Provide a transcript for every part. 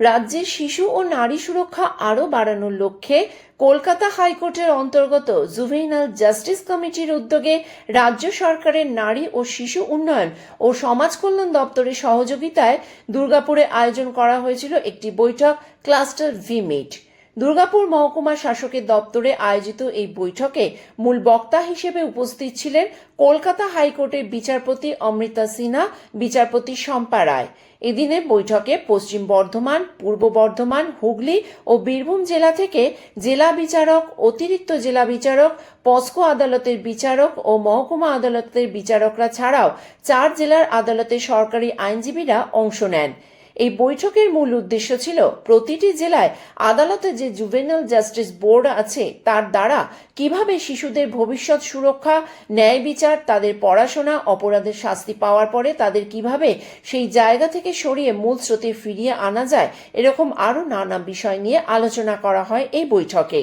রাজ্যে শিশু ও নারী সুরক্ষা আরও বাড়ানোর লক্ষ্যে কলকাতা হাইকোর্টের অন্তর্গত জুভেনাল জাস্টিস কমিটির উদ্যোগে রাজ্য সরকারের নারী ও শিশু উন্নয়ন ও সমাজ কল্যাণ দপ্তরের সহযোগিতায় দুর্গাপুরে আয়োজন করা হয়েছিল একটি বৈঠক, ক্লাস্টার ভি মিট। দুর্গাপুর মহকুমা শাসকের দপ্তরে আয়োজিত এই বৈঠকে মূল বক্তা হিসেবে উপস্থিত ছিলেন কলকাতা হাইকোর্টের বিচারপতি অমৃতা সিনহা, বিচারপতি শম্পা রায়। এদিনে বৈঠকে পশ্চিম বর্ধমান, পূর্ব বর্ধমান, হুগলি ও বীরভূম জেলা থেকে জেলা বিচারক, অতিরিক্ত জেলা বিচারক, পস্কো আদালতের বিচারক ও মহকুমা আদালতের বিচারকরা ছাড়াও চার জেলার আদালতের সরকারি আইনজীবীরা অংশ নেন। এই বৈঠকের মূল উদ্দেশ্য ছিল প্রতিটি জেলায় আদালতে যে জুভেনাল জাস্টিস বোর্ড আছে, তার দ্বারা কীভাবে শিশুদের ভবিষ্যৎ সুরক্ষা, ন্যায় বিচার, তাদের পড়াশোনা, অপরাধের শাস্তি পাওয়ার পরে তাদের কীভাবে সেই জায়গা থেকে সরিয়ে মূল স্রোতে ফিরিয়ে আনা যায়, এরকম আরও নানা বিষয় নিয়ে আলোচনা করা হয় এই বৈঠকে।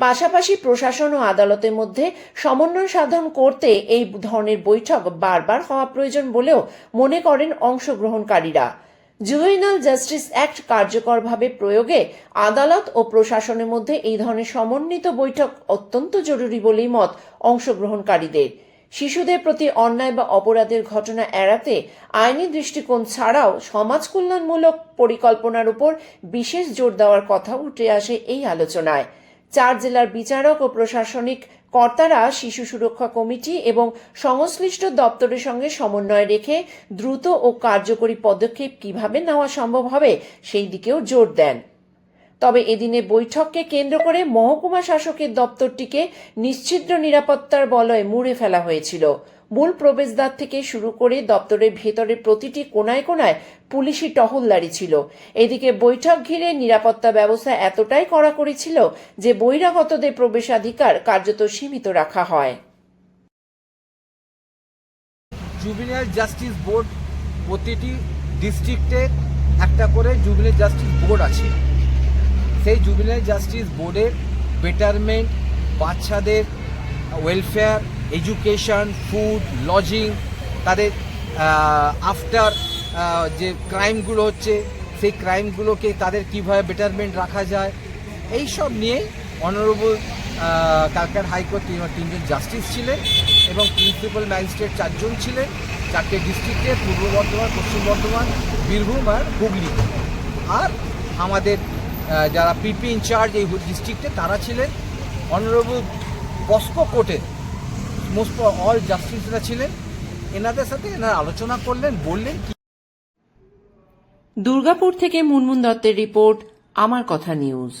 পাশাপাশি প্রশাসন ও আদালতের মধ্যে সমন্বয় সাধন করতে এই ধরনের বৈঠক বারবার হওয়া প্রয়োজন বলেও মনে করেন অংশগ্রহণকারীরা। জুভেনাল জাস্টিস অ্যাক্ট কার্যকরভাবে প্রয়োগে আদালত ও প্রশাসনের মধ্যে এই ধরনের সমন্বিত বৈঠক অত্যন্ত জরুরি বলেই মত অংশগ্রহণকারীদের। শিশুদের প্রতি অন্যায় বা অপরাধের ঘটনা এড়াতে আইনি দৃষ্টিকোণ ছাড়াও সমাজ কল্যাণমূলক পরিকল্পনার উপর বিশেষ জোর দেওয়ার কথা উঠে আসে এই আলোচনায়। চার জেলার বিচারক ও প্রশাসনিক কর্তারা শিশু সুরক্ষা কমিটি এবং সংশ্লিষ্ট দপ্তরের সঙ্গে সমন্বয় রেখে দ্রুত ও কার্যকরী পদক্ষেপ কীভাবে নেওয়া সম্ভব হবে সেই দিকেও জোর দেন। তবে এদিনে বৈঠককে কেন্দ্র করে মহকুমা শাসকের দপ্তরটিকে নিশ্চিদ্র নিরাপত্তার বলয়ে মুড়ে ফেলা হয়েছিল। মূল প্রবেশদ্বার থেকে শুরু করে দপ্তরের ভেতরে প্রতিটি কোনায় কোনায় পুলিশি টহলদারি ছিল। এদিকে বৈঠক ঘিরে নিরাপত্তা ব্যবস্থা এতটাই কড়াকড়ি ছিল যে বহিরাগতদের প্রবেশাধিকার কার্যত সীমিত রাখা হয়। জুবিনাল জাস্টিস বোর্ড প্রতিটি ডিস্ট্রিক্টে একটা করে জুবিনাল জাস্টিস বোর্ড আছে। সেই জুবিনাল জাস্টিস বোর্ডের বেটারমেন্ট বাচ্চাদের ওয়েলফেয়ার এডুকেশন ফুড লজিং তাদের আফটার যে ক্রাইমগুলো হচ্ছে, সেই ক্রাইমগুলোকে তাদের কীভাবে বেটারমেন্ট রাখা যায় এই সব নিয়ে অনারেবল কালকার হাইকোর্ট তিন- তিনজন জাস্টিস ছিলেন এবং প্রিন্সিপাল ম্যাজিস্ট্রেট চারজন ছিলেন। চারটে ডিস্ট্রিক্টে পূর্ব বর্ধমান, পশ্চিম বর্ধমান, বীরভূম আর হুগলি। আর আমাদের যারা পিপি ইনচার্জ এই ডিস্ট্রিক্টে তারা ছিলেন। অনারেবল পস্কো কোর্টের মোস্ট অল জাস্টিসরা ছিলেন, এনাদের সাথে এনারা আলোচনা করলেন, বললেন দুর্গাপুর থেকে মুনমুন দত্তের রিপোর্ট, আমার কথা নিউজ।